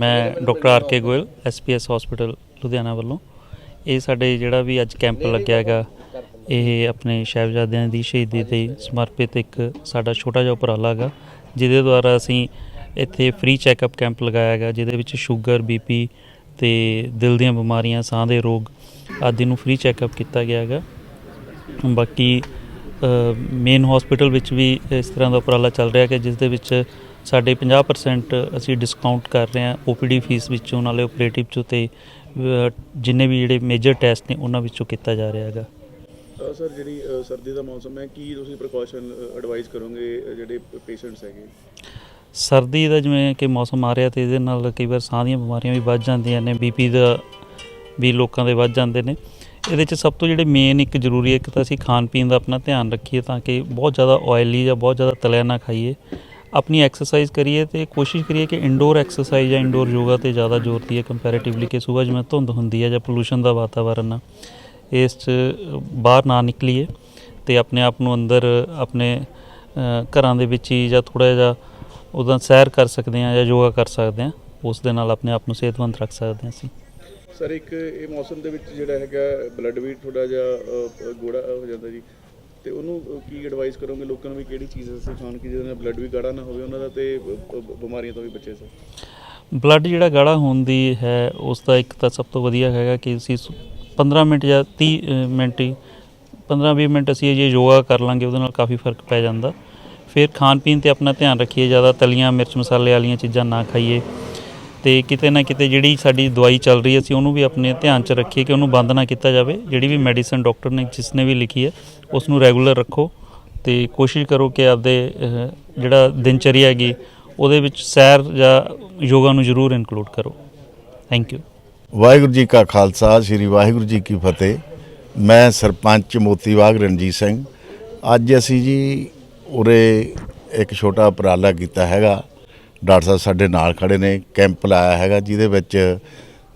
ਮੈਂ doctor R K Goyal SPS hospital Ludhiana ਵੱਲੋਂ। ਇਹ ਸਾਡੇ ਜਿਹੜਾ ਵੀ ਅੱਜ ਕੈਂਪ ਲੱਗਿਆ ਹੈਗਾ, ਇਹ ਆਪਣੇ ਸਾਹਿਬਜ਼ਾਦਿਆਂ ਦੀ ਸ਼ਹੀਦੀ ਤੇ ਸਮਰਪਿਤ ਇੱਕ ਸਾਡਾ ਛੋਟਾ ਜਿਹਾ ਉਪਰਾਲਾ ਹੈਗਾ, ਜਿਹਦੇ ਦੁਆਰਾ ਅਸੀਂ ਇੱਥੇ ਫ੍ਰੀ ਚੈੱਕਅਪ ਕੈਂਪ ਲਗਾਇਆ ਹੈਗਾ, ਜਿਹਦੇ ਵਿੱਚ ਸ਼ੂਗਰ ਬੀਪੀ ਤੇ ਦਿਲ ਦੀਆਂ ਬਿਮਾਰੀਆਂ, ਸਾਹ ਦੇ ਰੋਗ ਆਦਿ ਨੂੰ ਫ੍ਰੀ ਚੈੱਕਅਪ ਕੀਤਾ ਗਿਆ ਹੈਗਾ। ਬਾਕੀ ਮੇਨ ਹਸਪੀਟਲ ਵਿੱਚ ਵੀ ਇਸ ਤਰ੍ਹਾਂ ਦਾ ਉਪਰਾਲਾ ਚੱਲ ਰਿਹਾ ਕਿ ਜਿਸ ਦੇ ਵਿੱਚ ਸਾਡੇ 50% ਅਸੀਂ ਡਿਸਕਾਊਂਟ ਕਰ ਰਹੇ ਹਾਂ ਓਪੀਡੀ ਫੀਸ ਵਿੱਚੋਂ ਨਾਲੇ ਆਪਰੇਟਿਵ ਚੋਂ ਤੇ ਜਿੰਨੇ ਵੀ ਜਿਹੜੇ ਮੇਜਰ ਟੈਸਟ ਨੇ ਉਹਨਾਂ ਵਿੱਚੋਂ ਕੀਤਾ ਜਾ ਰਿਹਾ ਹੈਗਾ। ਅ, ਸਰ ਜਿਹੜੀ ਅ, ਸਰਦੀ ਦਾ ਮੌਸਮ ਹੈ ਕੀ ਤੁਸੀਂ ਪ੍ਰੀਕਾਸ਼ਨ ਐਡਵਾਈਸ ਕਰੋਗੇ ਅ, ਜਿਹੜੇ ਪੇਸ਼ੈਂਟਸ ਹੈਗੇ? ਸਰਦੀ ਦਾ ਜਿਵੇਂ ਕਿ ਮੌਸਮ ਆ ਰਿਹਾ ਤੇ ਇਹਦੇ ਨਾਲ ਕਈ ਵਾਰ ਸਾਹ ਦੀਆਂ ਬਿਮਾਰੀਆਂ ਵੀ ਵੱਧ ਜਾਂਦੀਆਂ ਨੇ ਬੀਪੀ ਦਾ ਵੀ ਲੋਕਾਂ ਦੇ ਵੱਧ ਜਾਂਦੇ ਨੇ। ਇਹਦੇ ਚ ਸਭ ਤੋਂ ਜਿਹੜੇ ਮੇਨ ਇੱਕ ਜ਼ਰੂਰੀ ਹੈ ਇੱਕ ਤਾਂ ਅਸੀਂ ਖਾਣ ਪੀਣ ਦਾ ਆਪਣਾ ਧਿਆਨ ਰੱਖੀਏ ਤਾਂ ਕਿ ਬਹੁਤ ਜ਼ਿਆਦਾ ਆਇਲੀ ਜਾਂ ਬਹੁਤ ਜ਼ਿਆਦਾ ਤਲਿਆ ਨਾ ਖਾਈਏ। ਆਪਣੀ ਐਕਸਰਸਾਈਜ਼ ਕਰੀਏ ਤੇ ਕੋਸ਼ਿਸ਼ ਕਰੀਏ ਕਿ ਇਨਡੋਰ ਐਕਸਰਸਾਈਜ਼ ਜਾਂ ਇਨਡੋਰ ਯੋਗਾ ਤੇ ਜ਼ਿਆਦਾ ਜ਼ੋਰ ਦਈਏ ਕੰਪੈਰੀਟਿਵਲੀ ਕਿ ਸਵੇਰ ਜਿਵੇਂ ਧੁੰਦ ਹੁੰਦੀ ਹੈ ਜਾਂ ਪੋਲੂਸ਼ਨ ਦਾ ਵਾਤਾਵਰਨ ਆ, ਇਸ 'ਚ ਬਾਹਰ ਨਾ ਨਿਕਲੀਏ ਤੇ ਆਪਣੇ ਆਪ ਨੂੰ ਅੰਦਰ, ਆਪਣੇ ਘਰਾਂ ਦੇ ਵਿੱਚ ਹੀ ਜਾਂ ਥੋੜਾ ਜਿਹਾ ਉਹਦਾ ਸੈਰ ਕਰ ਸਕਦੇ ਹਾਂ ਜਾਂ ਯੋਗਾ ਕਰ ਸਕਦੇ ਹਾਂ, ਉਸ ਦੇ ਨਾਲ ਆਪਣੇ ਆਪ ਨੂੰ ਸਿਹਤਮੰਦ ਰੱਖ ਸਕਦੇ ਹਾਂ ਅਸੀਂ। ਸਰ ਇੱਕ ਇਹ ਮੌਸਮ ਦੇ ਵਿੱਚ ਜਿਹੜਾ ਹੈਗਾ ਬਲੱਡ ਵੀ ਥੋੜਾ ਜਿਹਾ ਗੋੜਾ ਹੋ ਜਾਂਦਾ ਜੀ। ਤੇ ਉਹਨੂੰ ਕੀ ਐਡਵਾਈਸ ਕਰੋਗੇ ਲੋਕਾਂ ਨੂੰ ਵੀ ਕਿਹੜੀ ਚੀਜ਼ ਅਸੀਂ ਖਾਣ ਕੀ ਜਿਹਦੇ ਨਾਲ ਬਲੱਡ ਵੀ ਗਾੜਾ ਨਾ ਹੋਵੇ ਉਹਨਾਂ ਦਾ ਤੇ ਬਿਮਾਰੀਆਂ ਤੋਂ ਵੀ ਬਚੇ ਸਰ? ਬਲੱਡ ਜਿਹੜਾ ਗਾੜਾ ਹੋਣ ਦੀ ਹੈ, ਉਸ ਦਾ ਇੱਕ ਤਾਂ ਸਭ ਤੋਂ ਵਧੀਆ ਹੈਗਾ ਕਿ ਅਸੀਂ ਸ- 15 ਮਿੰਟ ਜਾਂ 30 ਮਿੰਟ ਹੀ 15-20 ਮਿੰਟ ਅਸੀਂ ਜੇ ਯੋਗਾ ਕਰ ਲਾਂਗੇ, ਉਹਦੇ ਨਾਲ ਕਾਫੀ ਫ਼ਰਕ ਪੈ ਜਾਂਦਾ। ਫਿਰ ਖਾਣ ਪੀਣ ਤੇ ਆਪਣਾ ਧਿਆਨ ਰੱਖੀਏ, ਜ਼ਿਆਦਾ ਤਲੀਆਂ ਮਿਰਚ ਮਸਾਲੇ ਵਾਲੀਆਂ ਚੀਜ਼ਾਂ ਨਾ ਖਾਈਏ। ਤੇ ਕਿਤੇ ਨਾ ਕਿਤੇ ਜਿਹੜੀ ਸਾਡੀ ਦਵਾਈ ਚੱਲ ਰਹੀ ਹੈ, ਅਸੀਂ ਉਹਨੂੰ ਵੀ ਆਪਣੇ ਧਿਆਨ 'ਚ ਰੱਖੀਏ ਕਿ ਉਹਨੂੰ ਬੰਦ ਨਾ ਕੀਤਾ ਜਾਵੇ। ਜਿਹੜੀ ਵੀ ਮੈਡੀਸਨ ਡਾਕਟਰ ਨੇ ਜਿਸ ਨੇ ਵੀ ਲਿਖੀ ਹੈ ਉਸ ਨੂੰ ਰੈਗੂਲਰ ਰੱਖੋ ਤੇ ਕੋਸ਼ਿਸ਼ ਕਰੋ ਕਿ ਆਪਦੇ ਜਿਹੜਾ ਦਿਨਚਰਿਆ ਹੈਗੀ, ਉਹਦੇ ਵਿੱਚ ਸੈਰ ਜਾਂ ਯੋਗਾ ਨੂੰ ਜ਼ਰੂਰ ਇਨਕਲੂਡ ਕਰੋ। ਥੈਂਕ ਯੂ ਵਾਹਿਗੁਰੂ ਜੀ ਕਾ ਖਾਲਸਾ, ਸ੍ਰੀ ਵਾਹਿਗੁਰੂ ਜੀ ਕੀ ਫਤਿਹ। ਮੈਂ ਸਰਪੰਚ ਮੋਤੀ ਬਾਗ ਰਣਜੀਤ ਸਿੰਘ। ਅੱਜ ਅਸੀਂ ਜੀ ਉਰੇ ਇੱਕ ਛੋਟਾ ਉਪਰਾਲਾ ਕੀਤਾ ਹੈਗਾ। ਡਾਕਟਰ ਸਾਹਿਬ ਸਾਡੇ ਨਾਲ ਖੜੇ ਨੇ, ਕੈਂਪ ਲਾਇਆ ਹੈਗਾ ਜਿਹਦੇ ਵਿੱਚ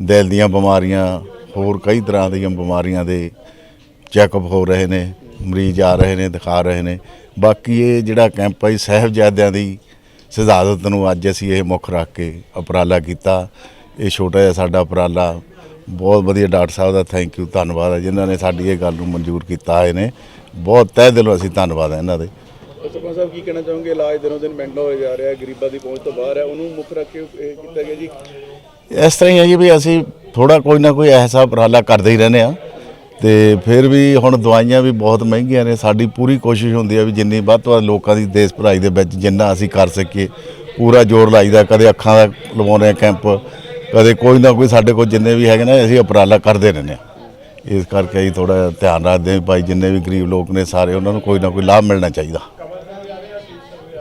ਦਿਲ ਦੀਆਂ ਬਿਮਾਰੀਆਂ, ਹੋਰ ਕਈ ਤਰ੍ਹਾਂ ਦੀਆਂ ਬਿਮਾਰੀਆਂ ਦੇ ਚੈੱਕਅਪ ਹੋ ਰਹੇ ਨੇ, ਮਰੀਜ਼ ਆ ਰਹੇ ਨੇ, ਦਿਖਾ ਰਹੇ ਨੇ। ਬਾਕੀ ਇਹ ਜਿਹੜਾ ਕੈਂਪ ਹੈ ਜੀ ਸਾਹਿਬਜ਼ਾਦਿਆਂ ਦੀ ਸ਼ਹਾਦਤ ਨੂੰ ਅੱਜ ਅਸੀਂ ਇਹ ਮੁੱਖ ਰੱਖ ਕੇ ਉਪਰਾਲਾ ਕੀਤਾ। ਇਹ ਛੋਟਾ ਜਿਹਾ ਸਾਡਾ ਉਪਰਾਲਾ। ਬਹੁਤ ਵਧੀਆ ਡਾਕਟਰ ਸਾਹਿਬ ਦਾ ਥੈਂਕ ਯੂ ਧੰਨਵਾਦ ਹੈ, ਜਿਨ੍ਹਾਂ ਨੇ ਸਾਡੀ ਇਹ ਗੱਲ ਨੂੰ ਮਨਜ਼ੂਰ ਕੀਤਾ ਹੈ ਨੇ। ਬਹੁਤ ਤਹਿ ਦਿਲੋਂ ਅਸੀਂ ਧੰਨਵਾਦ ਹੈ ਇਹਨਾਂ ਦੇ। ਸਰਪੰਚ ਸਾਹਿਬ ਕੀ ਕਹਿਣਾ ਚਾਹੋਗੇ? ਇਲਾਜ ਦਿਨੋਂ ਦਿਨ ਮਹਿੰਗਾ ਹੋ ਜਾ ਰਿਹਾ ਹੈ, ਗਰੀਬਾਂ ਦੀ ਪਹੁੰਚ ਤੋਂ ਬਾਹਰ ਹੈ, ਉਹਨੂੰ ਮੁੱਖ ਰੱਖ ਕੇ ਇਹ ਕੀਤਾ ਗਿਆ ਜੀ। ਇਸ ਤਰ੍ਹਾਂ ਹੀ ਹੈ ਜੀ ਵੀ ਅਸੀਂ ਥੋੜਾ ਕੋਈ ਨਾ ਕੋਈ ਐਸਾ ਉਪਰਾਲਾ ਕਰਦੇ ਹੀ ਰਹਿੰਦੇ ਆ ਤੇ ਫਿਰ ਵੀ ਹੁਣ ਦਵਾਈਆਂ ਵੀ ਬਹੁਤ ਮਹਿੰਗੀਆਂ ਨੇ, ਸਾਡੀ ਪੂਰੀ ਕੋਸ਼ਿਸ਼ ਹੁੰਦੀ ਹੈ ਵੀ ਜਿੰਨੀ ਵੱਧ ਤੋਂ ਵੱਧ ਲੋਕਾਂ ਦੀ ਦੇਸ਼ ਭਰਾਈ ਦੇ ਵਿੱਚ ਜਿੰਨਾ ਅਸੀਂ ਕਰ ਸਕੀਏ। ਪੂਰਾ ਜ਼ੋਰ ਲਾਈਦਾ ਕਦੇ ਅੱਖਾਂ ਦਾ ਲਵਾਉਂਦੇ ਆ ਕੈਂਪ, ਕਦੇ ਕੋਈ ਨਾ ਕੋਈ ਸਾਡੇ ਕੋਲ ਜਿੰਨੇ ਵੀ ਹੈਗੇ ਨੇ, ਅਸੀਂ ਉਪਰਾਲਾ ਕਰਦੇ ਰਹਿੰਦੇ ਆ ਇਸ ਕਰਕੇ ਅਸੀਂ ਥੋੜਾ ਧਿਆਨ ਰੱਖਦੇ ਹਾਂ ਵੀ ਭਾਈ ਜਿੰਨੇ ਵੀ ਗਰੀਬ ਲੋਕ ਨੇ ਸਾਰੇ, ਉਹਨਾਂ ਨੂੰ ਕੋਈ ਨਾ ਕੋਈ ਲਾਭ ਮਿਲਣਾ ਚਾਹੀਦਾ।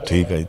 ਠੀਕ ਹੈ ਜੀ।